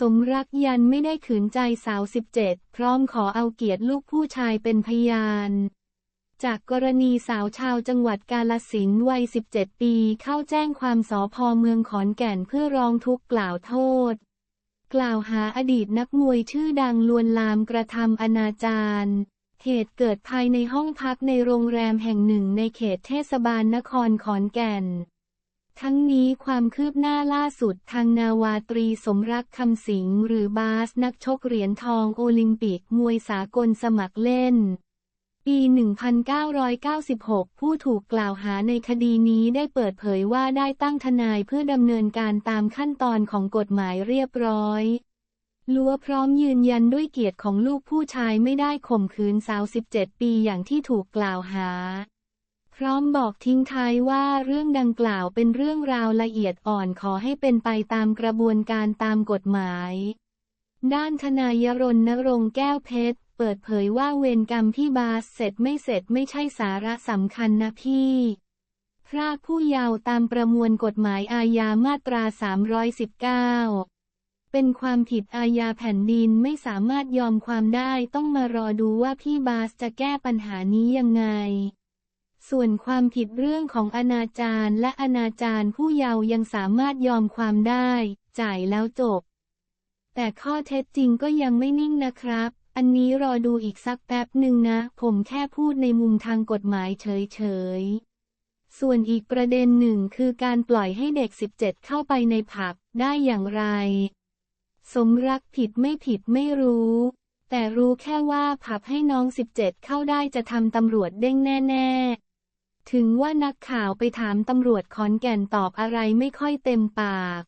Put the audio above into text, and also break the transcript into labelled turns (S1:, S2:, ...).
S1: สมรักยันไม่ได้ขืนใจสาว 17 พร้อมขอเอาเกียรติลูกผู้ชายเป็นพยาน จากกรณีสาวชาวจังหวัดกาลสินวัย 17 ปีเข้าแจ้งความสอพอเมืองขอนแก่นเพื่อร้องทุกข์กล่าวโทษ กล่าวหาอดีตนักมวยชื่อดังลวนลามกระทำอนาจารเหตุเกิดภายในห้องพักในโรงแรมแห่งหนึ่งในเขตเทศบาลนครขอนแก่น ทั้งนี้ความคืบหน้าล่าสุดทางนาวาตรีสมรักคำสิงหรือบาสนักชกเหรียญทองโอลิมปิกมวยสากลสมัครเล่น ปี 1996 ผู้ถูกกล่าวหาในคดีนี้ได้เปิดเผยว่าได้ตั้งทนายเพื่อดำเนินการตามขั้นตอนของกฎหมายเรียบร้อยลัวพร้อมยืนยันด้วยเกียรติของลูกผู้ชายไม่ได้ข่มขืนสาว 17 ปีอย่างที่ถูกกล่าวหา อมบอกทิ้งท้ายว่าเรื่องดังกล่าวเป็นเรื่องราวละเอียดอ่อนขอให้เป็นไปตามกระบวนการตามกฎหมาย ด้านทนายรณรงค์แก้วเพชร เปิดเผยว่าเวรกรรมพี่บาสเสร็จไม่เสร็จไม่ใช่สาระสำคัญนะพี่พรากผู้เยาว์ตามประมวลกฎหมายอาญามาตรา 319 เป็นความผิดอาญาแผ่นดินไม่สามารถยอมความได้ต้องมารอดูว่าพี่บาสจะแก้ปัญหานี้ยังไง ส่วนความผิดเรื่องของอนาจารและอนาจารผู้เยาว์ยังสามารถยอมความได้ จ่ายแล้วจบ แต่ข้อเท็จจริงก็ยังไม่นิ่งนะครับ อันนี้รอดูอีกสักแป๊บหนึ่งนะ ผมแค่พูดในมุมทางกฎหมายเฉยๆ ส่วนอีกประเด็นหนึ่งคือการปล่อยให้เด็ก 17 เข้าไปในผับได้อย่างไร สมรักผิดไม่ผิดไม่รู้แต่รู้แค่ว่าผับให้น้อง 17 เข้าได้จะทำตำรวจเด้งแน่ ๆ ถึงว่านักข่าวไปถามตำรวจขอนแก่นตอบอะไรไม่ค่อยเต็มปาก